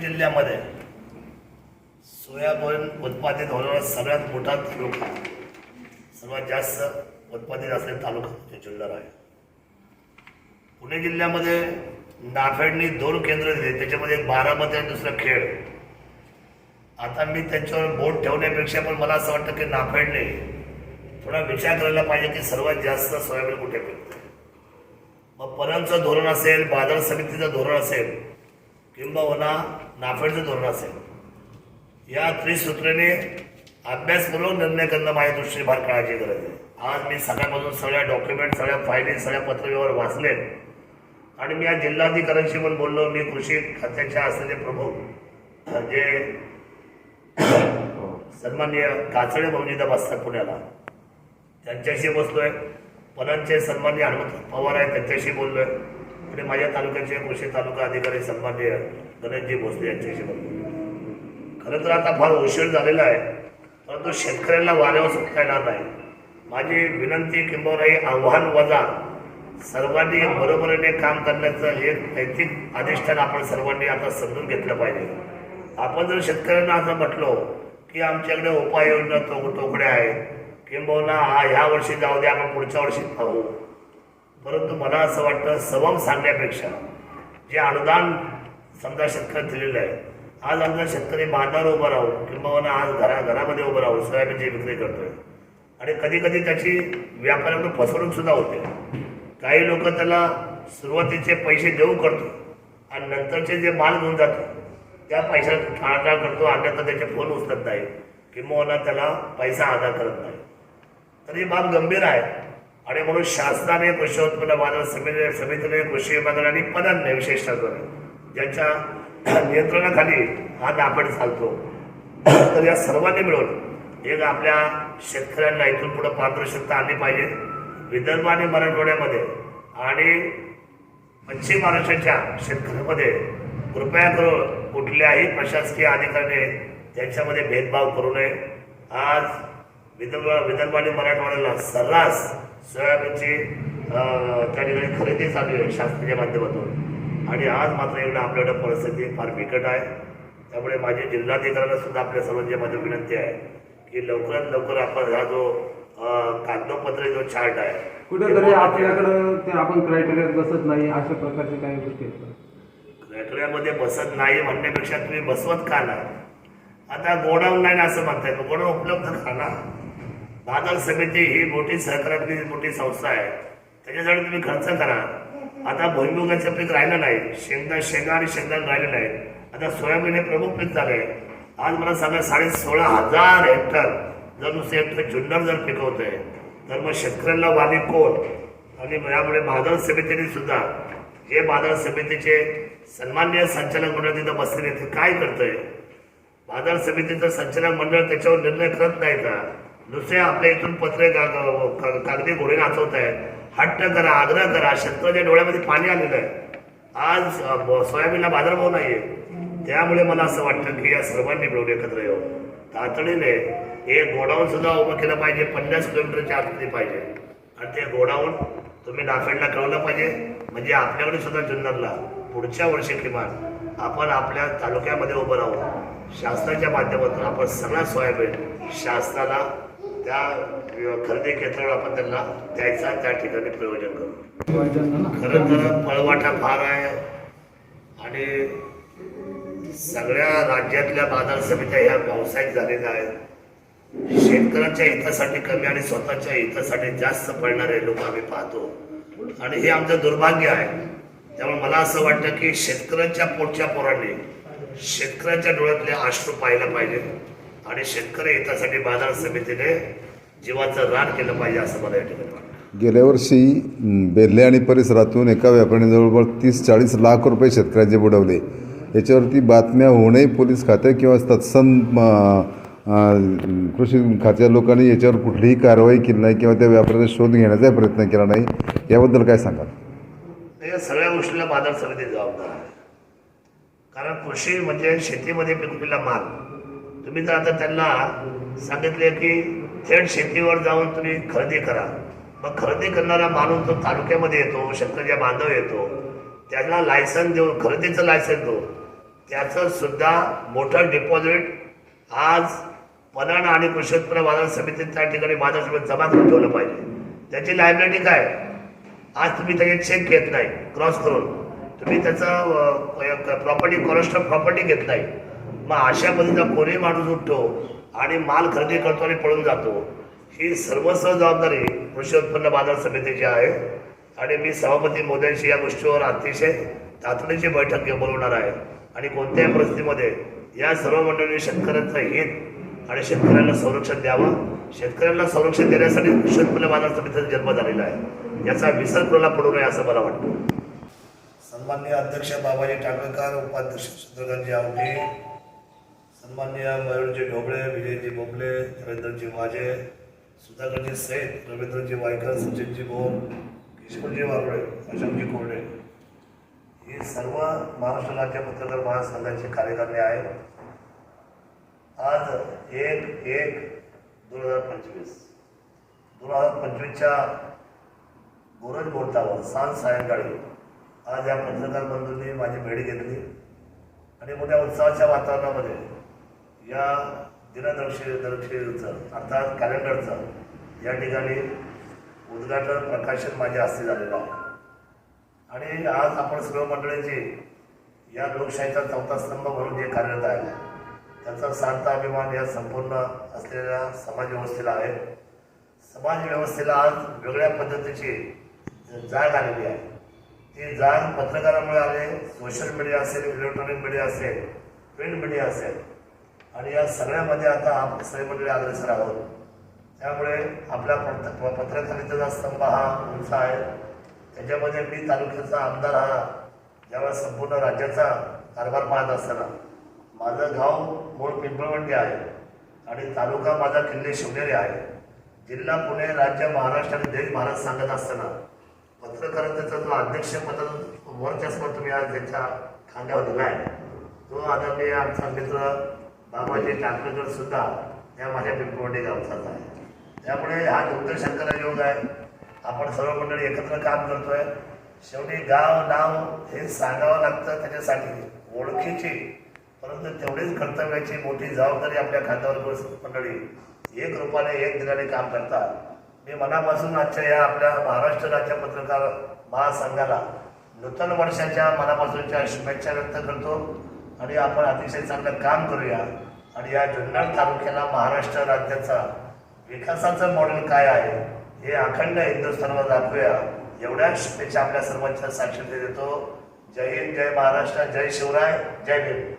जिल्ह्यामध्ये सोयाबीन उत्पादित होणारा सगळ्यात मोठा तालुका सर्वात जास्त उत्पादित असलेला तालुका म्हणजे जुन्नर आहे. पुणे जिल्ह्यामध्ये नाफेडनी दोन केंद्र दिले त्याच्यामध्ये एक बारामती आणि दुसरं खेड. आता मी त्यांच्यावर बोट ठेवण्यापेक्षा पण मला असं वाटतं की नाफेडने थोडा विचार करायला पाहिजे की सर्वात जास्त सोयाबीन कुठे पिकतं? मग परांचं धोरण असेल बाजार समितीचं धोरण असेल किंबहुना नाफेडचं धोरण असेल. या त्रिसूत्रेने अभ्यास करून निर्णय करणं माझ्या दृष्टीने फार काळाची गरज आहे. आज मी सगळ्यापासून सगळ्या डॉक्युमेंट सगळ्या फायली सगळ्या पत्रव्यवहार वाचलेत. आणि मी या जिल्हाधिकाऱ्यांशी पण बोललो. मी कृषी खात्याच्या असलेले प्रमुख जे सन्माननीय काचडे भाऊजी बसतात पुण्याला. त्यांच्याशी बसलोय. पणनचे सन्माननीय हनुमंत पवार आहेत त्यांच्याशी बोललोय. आणि माझ्या तालुक्याचे कृषी तालुका अधिकारी सन्माननीय गणेशजी भोसले यांच्याशी बोलतो खरं तर आता फार उशीर झालेला आहे परंतु शेतकऱ्यांना वाऱ्यावर सुटता येणार नाही. माझी विनंती किंबहुना हे आव्हान वजा सर्वांनी बरोबरीने काम करण्याचं एक नैतिक अधिष्ठान आपण सर्वांनी आता समजून घेतलं पाहिजे. आपण जर शेतकऱ्यांना असं म्हटलो की आमच्याकडे उपाययोजना तो तोकड्या आहेत किंबहुना हा ह्या वर्षी जाऊ दे आपण पुढच्या वर्षी पाहू. परंतु मला असं वाटतं सवम सांगण्यापेक्षा जे अनुदान समजा शेतकऱ्यात दिलेलं आहे आज आमचा शेतकरी बांधावर उभं राहून किंबहुना आज घरा घरामध्ये उभं राहून सोयाबीनची विक्री करतोय. आणि कधी कधी त्याची व्यापाऱ्यांना फसवणूक सुद्धा होते. काही लोक त्याला सुरुवातीचे पैसे देऊ करतो आणि नंतरचे जे माल घेऊन जातो त्या पैशाला टाळाटाळ करतो अन्यथा त्याचे फोन उचलत नाही किंबहुना त्याला पैसा अदा करत नाही. तर ही बाब गंभीर आहे. आणि म्हणून शासनाने कृषी उत्पन्न बाजार समिती समितीने कृषी विभागाने आणि पदांनी विशेषतः करून ज्यांच्या नियंत्रणाखाली हा नापड चालतो तर या सर्वांनी मिळून एक आपल्या शेतकऱ्यांना इथून पुढे पारदर्शकता आली पाहिजे. विदर्भ आणि मराठवाड्यामध्ये आणि पश्चिम महाराष्ट्राच्या शेतकऱ्यामध्ये कृपया करून कुठल्याही प्रशासकीय अधिकाऱ्याने त्यांच्यामध्ये भेदभाव करू नये. आज विदर्भ विदर्भ आणि मराठवाड्याला सर्रास सोयाबीनची त्या ठिकाणी खरेदी चालू आहे शासनाच्या माध्यमातून. आणि आज मात्र एवढं आपल्याकडे परिस्थिती फार बिकट आहे. त्यामुळे माझे जिल्हाधिकाऱ्यांना सुद्धा आपल्या सर्वांच्या मध्ये विनंती आहे की लवकरात लवकर आपण हा जो कागदोपत्री जो चार्ट आहे कुठेतरी आपल्याकडं ते आपण क्रायटेरियात बसत नाही अशा प्रकारचे काही गोष्टी? क्रायटेरियामध्ये बसत नाही म्हणण्यापेक्षा तुम्ही बसवत का ना आता गोडाऊन नाही असं म्हणताय गोडाऊन उपलब्ध का ना? बाजार समिती ही मोठी सहकारातली मोठी संस्था आहे. त्याच्यासाठी तुम्ही खर्च करा. आता भुईमुगाचं पीक राहिलं नाही. शेंगदा शेंगा आणि शेंगदाण राहिलं नाही. आता सोयाबीन हे प्रमुख पीक झाले. आज मला सांगा साडे सोळा हजार हेक्टर जर नुसते हेक्टर जुन्नर जर पिकवतंय तर मग शेतकऱ्यांना वादी कोण? आणि यामुळे बाजार समितीने सुद्धा जे बाजार समितीचे सन्मान्य संचालक मंडळ तिथं बसलेले ते काय करतंय? बाजार समितीचं संचालक मंडळ त्याच्यावर निर्णय करत नाही का नुसते आपल्या इथून पत्रे कागदी घोडे नाचवत आहेत. हट्ट करा आग्रह करा. शेतकऱ्याच्या डोळ्यामध्ये पाणी आलेलं आहे. आज सोयाबीनला बाजारभाव नाहीये. त्यामुळे मला असं वाटतं की या सर्वांनी मिळून एकत्र येऊ. तातडीने हे गोडाऊन सुद्धा उभं केलं पाहिजे. पन्नास किलोमीटरच्या आतमध्ये पाहिजे. आणि ते गोडाऊन तुम्ही नाफेडला कळवलं पाहिजे. म्हणजे आपल्याकडे सुद्धा जुन्नरला पुढच्या वर्षी किमान आपण आपल्या तालुक्यामध्ये उभं राहू. शासनाच्या माध्यमातून आपण सगळा सोयाबीन शासनाला त्या खरेदी केंद्रावर आपण त्यांना द्यायचा त्या ठिकाणी प्रयोजन करू. खरं तर पळवाटा फार आहे आणि सगळ्या राज्यातल्या बाजार समित्या ह्या व्यावसायिक झालेल्या आहेत. शेतकऱ्यांच्या हितासाठी कमी आणि स्वतःच्या हितासाठी जास्त पडणारे लोक आम्ही पाहतो. आणि हे आमचं दुर्भाग्य आहे. त्यामुळे मला असं वाटतं की शेतकऱ्यांच्या पोटच्या पोरांनी शेतकऱ्यांच्या डोळ्यातले अश्रू पाहायला पाहिजे आणि शेतकरी हितासाठी बाजार समितीने जीवाचं रान केलं पाहिजे असं मला या ठिकाणी वाटतं. गेल्या वर्षी बेर्ले आणि परिसरातून एका व्यापाऱ्याने जवळपास तीस चाळीस लाख रुपये शेतकऱ्यांचे बुडवले. याच्यावरती बातम्या होऊनही पोलीस खाते किंवा तत्सम कृषी खात्याच्या लोकांनी याच्यावर कुठलीही कारवाई केली नाही किंवा त्या व्यापाऱ्याचा शोध घेण्याचा प्रयत्न केला नाही. याबद्दल काय सांगाल? या सगळ्या गोष्टीला बाजार समिती जबाबदार आहे. कारण कृषी म्हणजे शेतीमध्ये पिकवलेला माल तुम्ही जर आता त्यांना सांगितले की थेट शेतीवर जाऊन तुम्ही खरेदी करा. मग खरेदी करणारा माणूस तो तालुक्यामध्ये येतो शेतकऱ्याच्या बांधव येतो त्यांना लायसन देऊन खरेदीचं लायसन देऊ त्याचं सुद्धा मोठं डिपॉझिट आज पणन आणि कृषी उत्पन्न बाजार समितीत त्या ठिकाणी बाजार समितीत जमा करून ठेवलं पाहिजे. त्याची लायबिलिटी काय? आज तुम्ही त्याचे चेक घेत नाही क्रॉस करून. तुम्ही त्याचं प्रॉपर्टी कॉलेस्ट्रॉल प्रॉपर्टी घेत नाही. मग अशा पद्धतीचा कोणी माणूस उठतो आणि माल खरेदी करतो आणि पळून जातो? ही सर्वस्व जबाबदारी कृषी उत्पन्न बाजार समितीची आहे. आणि मी सभापती मोदयांशी या गोष्टीवर अतिशय तातडीची बैठक घेऊन बोलवणार आहे. आणि कोणत्याही परिस्थितीमध्ये या सर्व मंडळी शेतकऱ्यांचं हित आणि शेतकऱ्यांना संरक्षण द्यावं. शेतकऱ्यांना संरक्षण देण्यासाठी कृषी उत्पन्न बाजार समितीचा जन्म झालेला आहे. याचा विसर कोणाला पडू नये असं मला वाटतं. सन्माननीय अध्यक्ष बाबाजी टाकळकर उपाध्यक्ष चंद्रकांतजी आवटे सन्माननीय मयूरजी ढोबळे विजयजी बोबले रवींद्रजी वाजे सुधाकरजी सैद रवींद्रजी वायकर सचिनजी बोर किशोरजी वारोळे अशोकजी कोरडे. हे सर्व महाराष्ट्र राज्य पत्रकार महासंघाचे कार्यकर्ते आहेत. आज एक एक दोन हजार पंचवीस. दोन हजार पंचवीसच्या गोरज मुहूर्तावर सांज सायंकाळी आज या पत्रकार बंधूंनी माझी भेट घेतली. आणि मोठ्या उत्साहाच्या वातावरणामध्ये या दिनदर्शी दर्शीचं अर्थात कॅलेंडरचं या ठिकाणी उद्घाटन प्रकाशन माझ्या हस्ते झालेलं आहे. आणि आज आपण सर्व मंडळींची या लोकशाहीचा चौथा स्तंभ म्हणून जे कार्यरत आहे त्याचा सार्थ अभिमान या संपूर्ण असलेल्या समाजव्यवस्थेला आहे. समाज व्यवस्थेला आज वेगळ्या पद्धतीची जाग आलेली आहे. ती जाग पत्रकारामुळे आले सोशल मीडिया असेल इलेक्ट्रॉनिक मीडिया असेल प्रिंट मीडिया असेल. आणि या सगळ्यामध्ये आता आपण सगळे मंडळी अग्रेसर आहोत. त्यामुळे आपल्या पत्र पत्रकारितेचा स्तंभ हा उंच आहे. त्याच्यामध्ये मी तालुक्याचा आमदार हा ज्यावेळेस संपूर्ण राज्याचा कारभार पाहत असताना. माझं गाव मूळ पिंपळवंडी आहे आणि तालुका माझा किल्ले शिवनेरी आहे. जिल्हा पुणे राज्य महाराष्ट्र आणि देश भारत सांगत असताना पत्रकारितेचा जो अध्यक्षपद वर्चस्व तुम्ही आज त्याच्या खांद्यावर दिला आहे. तो आता मी आमचा मित्र बाबाजी टाकळकर सुद्धा या माझ्या पिंपळवंडी गावचाच आहे. त्यामुळे हा दुर्दशंकर योग आहे. आपण सर्व मंडळी एकत्र काम करतोय. शेवटी गाव नाव हे सांगावं लागतं त्याच्यासाठी ओळखीची परंतु तेवढीच कर्तव्याची मोठी जबाबदारी आपल्या खात्यावर मंडळी एक रूपाने एक दिलाने काम करतात. मी मनापासून आजच्या या आपल्या महाराष्ट्र राज्य पत्रकार महासंघाला नूतन वर्षाच्या मनापासूनच्या शुभेच्छा व्यक्त करतो. आणि आपण अतिशय चांगलं काम करूया. आणि या जुन्नर तालुक्याला महाराष्ट्र राज्याचा विकासाचं मॉडेल काय आहे हे अखंड हिंदुस्थानवर दाखवूया. एवढ्या शुभेच्छा आपल्या सर्वांच्या साक्षीने देतो. जय हिंद जय महाराष्ट्र जय शिवराय जय भीम.